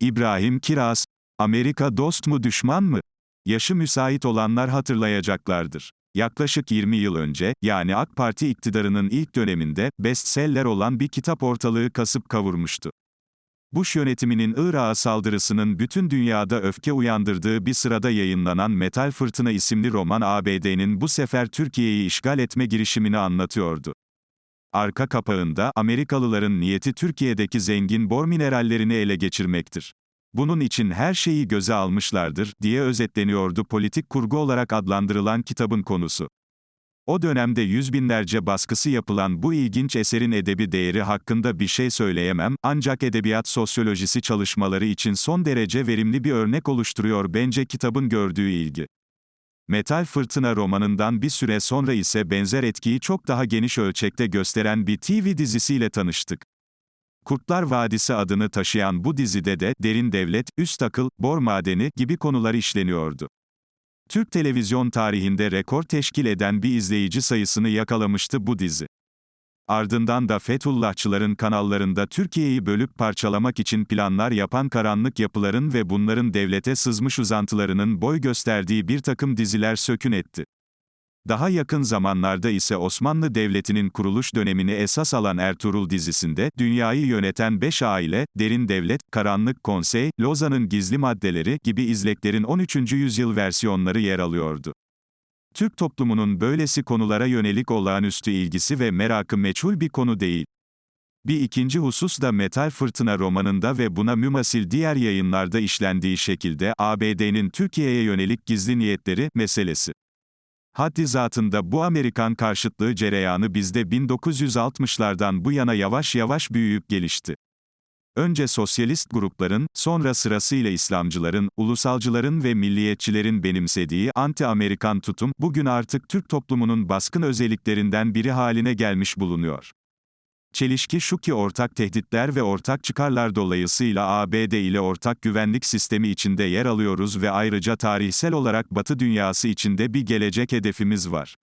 İbrahim Kiraz, Amerika dost mu düşman mı? Yaşı müsait olanlar hatırlayacaklardır. Yaklaşık 20 yıl önce, yani AK Parti iktidarının ilk döneminde, bestseller olan bir kitap ortalığı kasıp kavurmuştu. Bush yönetiminin Irak'a saldırısının bütün dünyada öfke uyandırdığı bir sırada yayınlanan Metal Fırtına isimli roman ABD'nin bu sefer Türkiye'yi işgal etme girişimini anlatıyordu. Arka kapağında, Amerikalıların niyeti Türkiye'deki zengin bor minerallerini ele geçirmektir. Bunun için her şeyi göze almışlardır, diye özetleniyordu politik kurgu olarak adlandırılan kitabın konusu. O dönemde yüz binlerce baskısı yapılan bu ilginç eserin edebi değeri hakkında bir şey söyleyemem, ancak edebiyat sosyolojisi çalışmaları için son derece verimli bir örnek oluşturuyor bence kitabın gördüğü ilgi. Metal Fırtına romanından bir süre sonra ise benzer etkiyi çok daha geniş ölçekte gösteren bir TV dizisiyle tanıştık. Kurtlar Vadisi adını taşıyan bu dizide de derin devlet, üst akıl, bor madeni gibi konular işleniyordu. Türk televizyon tarihinde rekor teşkil eden bir izleyici sayısını yakalamıştı bu dizi. Ardından da Fethullahçıların kanallarında Türkiye'yi bölüp parçalamak için planlar yapan karanlık yapıların ve bunların devlete sızmış uzantılarının boy gösterdiği bir takım diziler sökün etti. Daha yakın zamanlarda ise Osmanlı Devleti'nin kuruluş dönemini esas alan Ertuğrul dizisinde, dünyayı yöneten beş aile, derin devlet, karanlık konsey, Lozan'ın gizli maddeleri gibi izleklerin 13. yüzyıl versiyonları yer alıyordu. Türk toplumunun böylesi konulara yönelik olağanüstü ilgisi ve merakı meçhul bir konu değil. Bir ikinci husus da Metal Fırtına romanında ve buna mümasil diğer yayınlarda işlendiği şekilde ABD'nin Türkiye'ye yönelik gizli niyetleri meselesi. Haddi zatında bu Amerikan karşıtlığı cereyanı bizde 1960'lardan bu yana yavaş yavaş büyüyüp gelişti. Önce sosyalist grupların, sonra sırasıyla İslamcıların, ulusalcıların ve milliyetçilerin benimsediği anti-Amerikan tutum, bugün artık Türk toplumunun baskın özelliklerinden biri haline gelmiş bulunuyor. Çelişki şu ki ortak tehditler ve ortak çıkarlar dolayısıyla ABD ile ortak güvenlik sistemi içinde yer alıyoruz ve ayrıca tarihsel olarak Batı dünyası içinde bir gelecek hedefimiz var.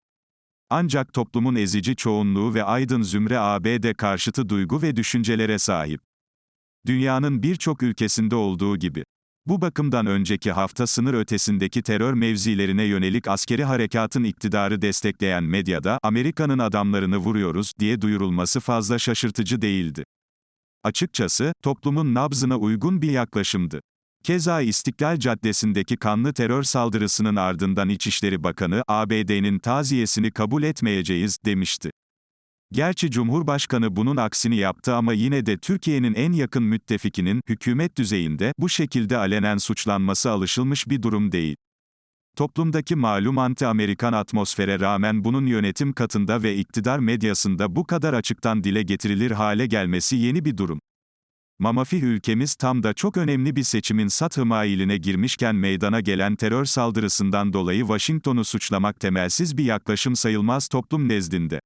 Ancak toplumun ezici çoğunluğu ve aydın zümre ABD karşıtı duygu ve düşüncelere sahip. Dünyanın birçok ülkesinde olduğu gibi. Bu bakımdan önceki hafta sınır ötesindeki terör mevzilerine yönelik askeri harekatın iktidarı destekleyen medyada, Amerika'nın adamlarını vuruyoruz, diye duyurulması fazla şaşırtıcı değildi. Açıkçası, toplumun nabzına uygun bir yaklaşımdı. Keza İstiklal Caddesi'ndeki kanlı terör saldırısının ardından İçişleri Bakanı, ABD'nin taziyesini kabul etmeyeceğiz, demişti. Gerçi Cumhurbaşkanı bunun aksini yaptı ama yine de Türkiye'nin en yakın müttefikinin, hükümet düzeyinde, bu şekilde alenen suçlanması alışılmış bir durum değil. Toplumdaki malum anti-Amerikan atmosfere rağmen bunun yönetim katında ve iktidar medyasında bu kadar açıktan dile getirilir hale gelmesi yeni bir durum. Mamafi ülkemiz tam da çok önemli bir seçimin sat hımailine girmişken meydana gelen terör saldırısından dolayı Washington'u suçlamak temelsiz bir yaklaşım sayılmaz toplum nezdinde.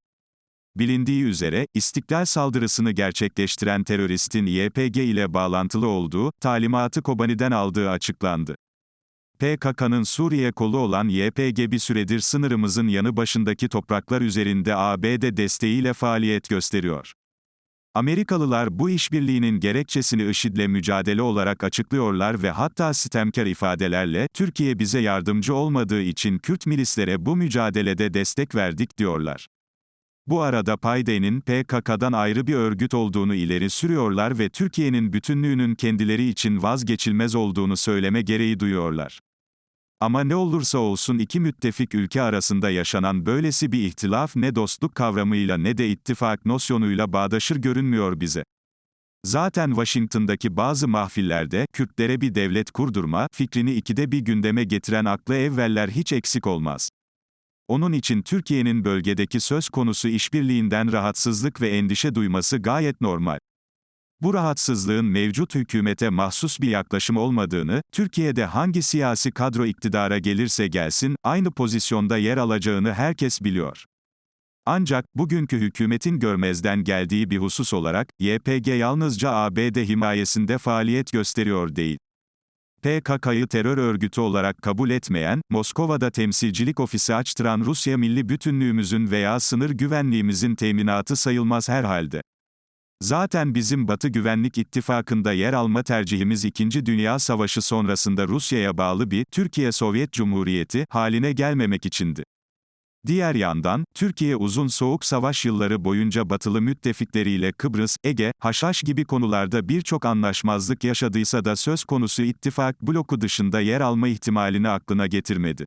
Bilindiği üzere, istiklal saldırısını gerçekleştiren teröristin YPG ile bağlantılı olduğu, talimatı Kobani'den aldığı açıklandı. PKK'nın Suriye kolu olan YPG bir süredir sınırımızın yanı başındaki topraklar üzerinde ABD desteğiyle faaliyet gösteriyor. Amerikalılar bu işbirliğinin gerekçesini IŞİD'le mücadele olarak açıklıyorlar ve hatta sitemkar ifadelerle, Türkiye bize yardımcı olmadığı için Kürt milislere bu mücadelede destek verdik diyorlar. Bu arada Payde'nin PKK'dan ayrı bir örgüt olduğunu ileri sürüyorlar ve Türkiye'nin bütünlüğünün kendileri için vazgeçilmez olduğunu söyleme gereği duyuyorlar. Ama ne olursa olsun iki müttefik ülke arasında yaşanan böylesi bir ihtilaf ne dostluk kavramıyla ne de ittifak nosyonuyla bağdaşır görünmüyor bize. Zaten Washington'daki bazı mahfillerde, Kürtlere bir devlet kurdurma, fikrini ikide bir gündeme getiren aklı evveller hiç eksik olmaz. Onun için Türkiye'nin bölgedeki söz konusu işbirliğinden rahatsızlık ve endişe duyması gayet normal. Bu rahatsızlığın mevcut hükümete mahsus bir yaklaşım olmadığını, Türkiye'de hangi siyasi kadro iktidara gelirse gelsin, aynı pozisyonda yer alacağını herkes biliyor. Ancak, bugünkü hükümetin görmezden geldiği bir husus olarak, YPG yalnızca ABD himayesinde faaliyet gösteriyor değil. PKK'yı terör örgütü olarak kabul etmeyen, Moskova'da temsilcilik ofisi açtıran Rusya milli bütünlüğümüzün veya sınır güvenliğimizin teminatı sayılmaz herhalde. Zaten bizim Batı Güvenlik İttifakı'nda yer alma tercihimiz 2. Dünya Savaşı sonrasında Rusya'ya bağlı bir Türkiye Sovyet Cumhuriyeti haline gelmemek içindi. Diğer yandan, Türkiye uzun soğuk savaş yılları boyunca batılı müttefikleriyle Kıbrıs, Ege, Haşhaş gibi konularda birçok anlaşmazlık yaşadıysa da söz konusu ittifak bloku dışında yer alma ihtimalini aklına getirmedi.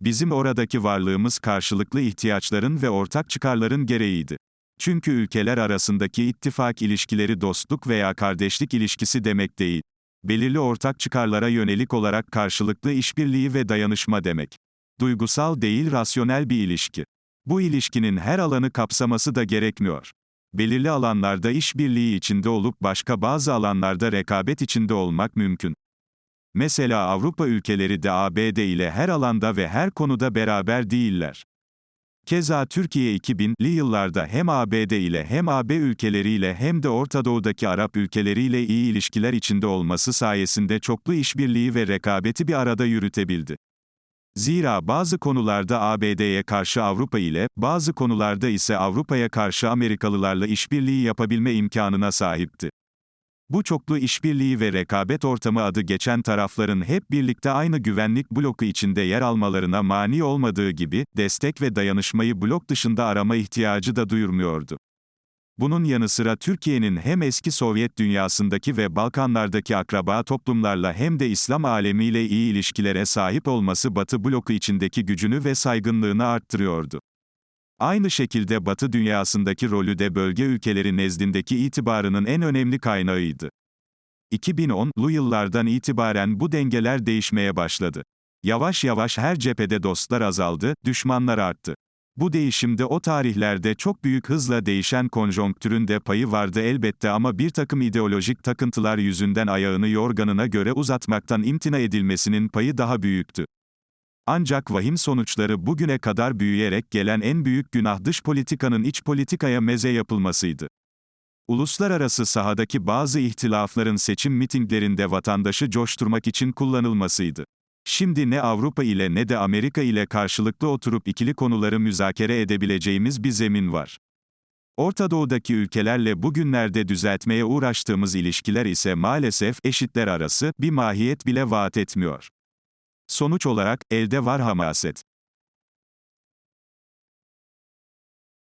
Bizim oradaki varlığımız karşılıklı ihtiyaçların ve ortak çıkarların gereğiydi. Çünkü ülkeler arasındaki ittifak ilişkileri dostluk veya kardeşlik ilişkisi demek değil. Belirli ortak çıkarlara yönelik olarak karşılıklı işbirliği ve dayanışma demek. Duygusal değil rasyonel bir ilişki. Bu ilişkinin her alanı kapsaması da gerekmiyor. Belirli alanlarda işbirliği içinde olup başka bazı alanlarda rekabet içinde olmak mümkün. Mesela Avrupa ülkeleri de ABD ile her alanda ve her konuda beraber değiller. Keza Türkiye 2000'li yıllarda hem ABD ile hem AB ülkeleriyle hem de Orta Doğu'daki Arap ülkeleriyle iyi ilişkiler içinde olması sayesinde çoklu işbirliği ve rekabeti bir arada yürütebildi. Zira bazı konularda ABD'ye karşı Avrupa ile, bazı konularda ise Avrupa'ya karşı Amerikalılarla işbirliği yapabilme imkanına sahipti. Bu çoklu işbirliği ve rekabet ortamı adı geçen tarafların hep birlikte aynı güvenlik bloku içinde yer almalarına mani olmadığı gibi, destek ve dayanışmayı blok dışında arama ihtiyacı da duyurmuyordu. Bunun yanı sıra Türkiye'nin hem eski Sovyet dünyasındaki ve Balkanlardaki akraba toplumlarla hem de İslam alemiyle iyi ilişkilere sahip olması Batı bloku içindeki gücünü ve saygınlığını arttırıyordu. Aynı şekilde Batı dünyasındaki rolü de bölge ülkeleri nezdindeki itibarının en önemli kaynağıydı. 2010'lu yıllardan itibaren bu dengeler değişmeye başladı. Yavaş yavaş her cephede dostlar azaldı, düşmanlar arttı. Bu değişimde o tarihlerde çok büyük hızla değişen konjonktürün de payı vardı elbette ama bir takım ideolojik takıntılar yüzünden ayağını yorganına göre uzatmaktan imtina edilmesinin payı daha büyüktü. Ancak vahim sonuçları bugüne kadar büyüyerek gelen en büyük günah dış politikanın iç politikaya meze yapılmasıydı. Uluslararası sahadaki bazı ihtilafların seçim mitinglerinde vatandaşı coşturmak için kullanılmasıydı. Şimdi ne Avrupa ile ne de Amerika ile karşılıklı oturup ikili konuları müzakere edebileceğimiz bir zemin var. Orta Doğu'daki ülkelerle bugünlerde düzeltmeye uğraştığımız ilişkiler ise maalesef eşitler arası bir mahiyet bile vaat etmiyor. Sonuç olarak elde var hamaset.